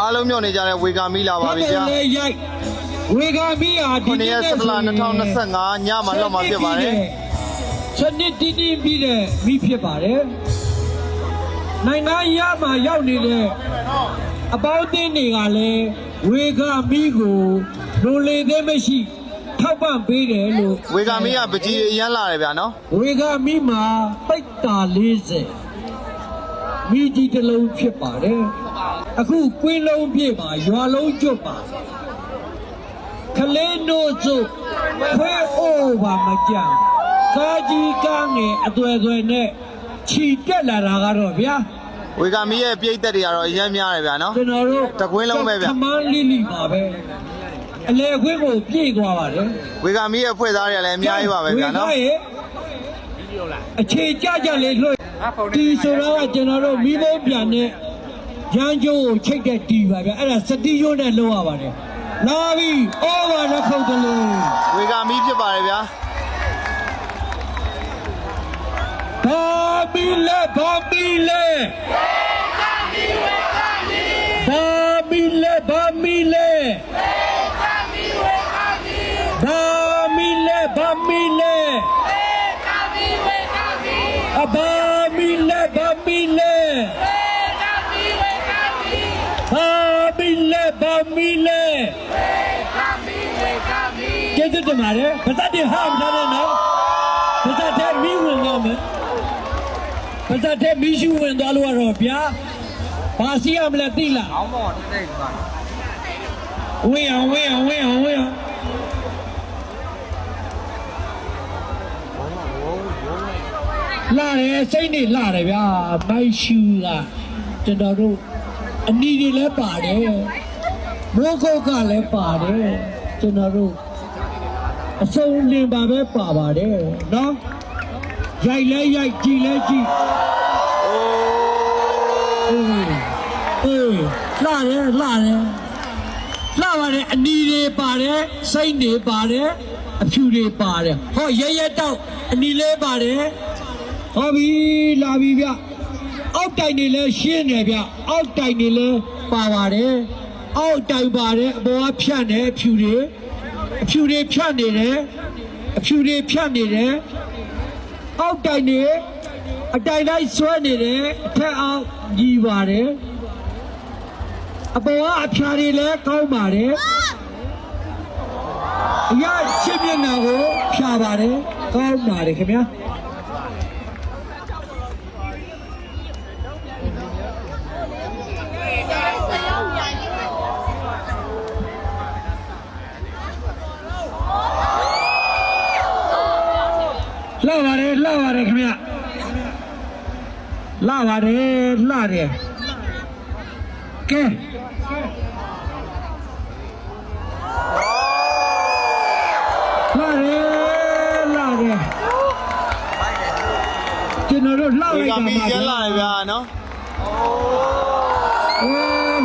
အားလုံးမျှော်နေကြတဲ့ဝေကာမီလာပါပြီဗျာလေရိုက်ဝေကမီဟာဒီခုနှစ်ရက်17လ2025ညမှာလွှတ်မှာဖြစ်ပါတယ်စနစ်တီးတီးပြီးတဲ့မိဖြစ်ပါတယ်နိုင်ငံရမှာရောက်နေတဲ့အပေါင်းအသင်းတွေကလည်းဝေကမီကိုလိုလေသေးမရှိထောက်ပံ့ပေးတယ်လို့ဝေကာမီကပကြီးတွေအရန်လာတယ်ဗျာနော်ဝေကမီမှာပိတ်တာ40မိကြီးတစ်လုံးဖြစ်ပါတယ် အခုကွင်းလုံးပြည့်ပါရွာလုံးကျွတ်ပါကလေးနို့စုခွဲအိုးပါမကြံကာကြီးကားငယ်အသွယ်သွယ်နဲ့ခြီတက်လာတာကတော့ဗျာဝေကာမီရဲ့ပြိတ်သက်တွေကတော့အရန်များတယ်ဗျာနော်ကျွန်တော်တို့တစ်ကွင်းလုံးပဲဗျခမန်းလိလိပါပဲအလေခွင်းကိုပြည့်သွားပါတယ်ဝေကာမီရဲ့ဖွဲ့သားတွေကလည်းအများကြီးပါပဲဗျာနော်ဝေရဲ့အခြေကြကြလေးလွှတ်ဒီဆိုတော့ကျွန်တော်တို့မိဘပြန်နဲ့ ရန်ကျိုးကိုချိတ်တဲ့တီပါဗျအဲ့ဒါစတိရုံးနဲ့လောက်ရပါတယ်လာပြီဩဘာလက်ခုပ်တလို့ဝေကာမီဖြစ်ပါတယ်ဗျာဘာမီလဲဘာမီလဲဘာမီလဲဘာမီလဲဘာမီလဲဘာမီလဲအဘာမီလဲဘာမီလဲ ဘာမီလဲကျေးဇူးတင်ပါတယ်ဘာသာတင်ဟာမထားနဲ့နော်ဘာသာတဲ့မိဝင်တော့မယ်ဘာသာတဲ့မိရှုဝင်သွားလို့ရတော့ဗျာဘာစီရမလဲသိလားအောင်မော်တဲ့ပါဝင်းအောင်ဝင်းအောင်ဝင်းအောင်ဝင်းအောင်လာတယ်စိတ်နေလာတယ်ဗျာမိုက်ရှူကကျွန်တော်တို့အနီတွေလည်းပါတယ် မိုးကုတ်ကလည်းပါတယ်ကျွန်တော်တို့အစုံလင်ပါပဲပါပါတယ်နော်ရိုက်လဲရိုက်ကြည်လဲကြည်အေးအေးလာတယ်လာတယ်လာပါတယ်အနီတွေပါတယ်စိတ်တွေပါတယ်အဖြူတွေပါတယ်ဟောရဲရဲတောက်အနီလေးပါတယ်ဟောပြီလာပြီဗျအောက်တိုင်နေလဲရှင်းတယ်ဗျအောက်တိုင်နေလဲပါပါတယ် အောက်တိုင်ပါတယ်အပေါ်ကဖြတ်နေအဖြူတွေအဖြူတွေဖြတ်နေတယ်အဖြူတွေဖြတ်နေတယ်အောက်တိုင်နေအတိုင်တိုင်းဆွဲနေတယ်အထက်အောက်ညီပါတယ်အပေါ်ကအဖြာတွေလဲကောင်းပါတယ်အရာချစ်မျက်နှာကိုဖြာပါတယ်ကောင်းပါတယ်ခင်ဗျာ လှပါတယ်လှပါတယ်ခင်ဗျလှပါတယ်လှတယ်ကဲလှတယ်လှတယ်ကျွန်တော်တို့လှဝေလိုက်ကာတာမီပါရန်လာတယ်ဗျာနော်โอ้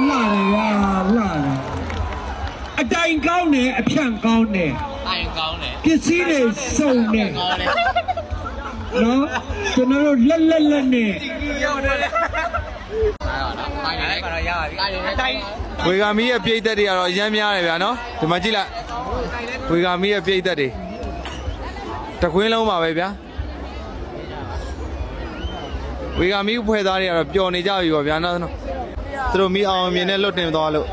လှတယ်ဗျာလှတယ်အတိုင်ကောင်းတယ်အဖြန့်ကောင်းတယ်တိုင်ကောင်းတယ်ပစ္စည်းတွေစုံတယ်ကောင်းတယ် နော်ကျွန်တော်တို့လက်လက်လက်နဲ့အဲ့တော့နော်တိုင်လည်းကတော့ရပါပြီတိုင်လည်းတိုင်ဝေကာမီရဲ့ပြိတ်သက်တွေကတော့အရန်များတယ်ဗျာနော်ဒီမှာကြည့်လိုက်ဝေကာမီရဲ့ပြိတ်သက်တွေတစ်ကွင်းလုံးပါပဲဗျာဝေကာမီဖွဲ့သားတွေကတော့ပျော်နေကြပြီပေါ့ဗျာနော်သူတို့မီအောင်အမြင်နဲ့လွတ်တင်သွားလို့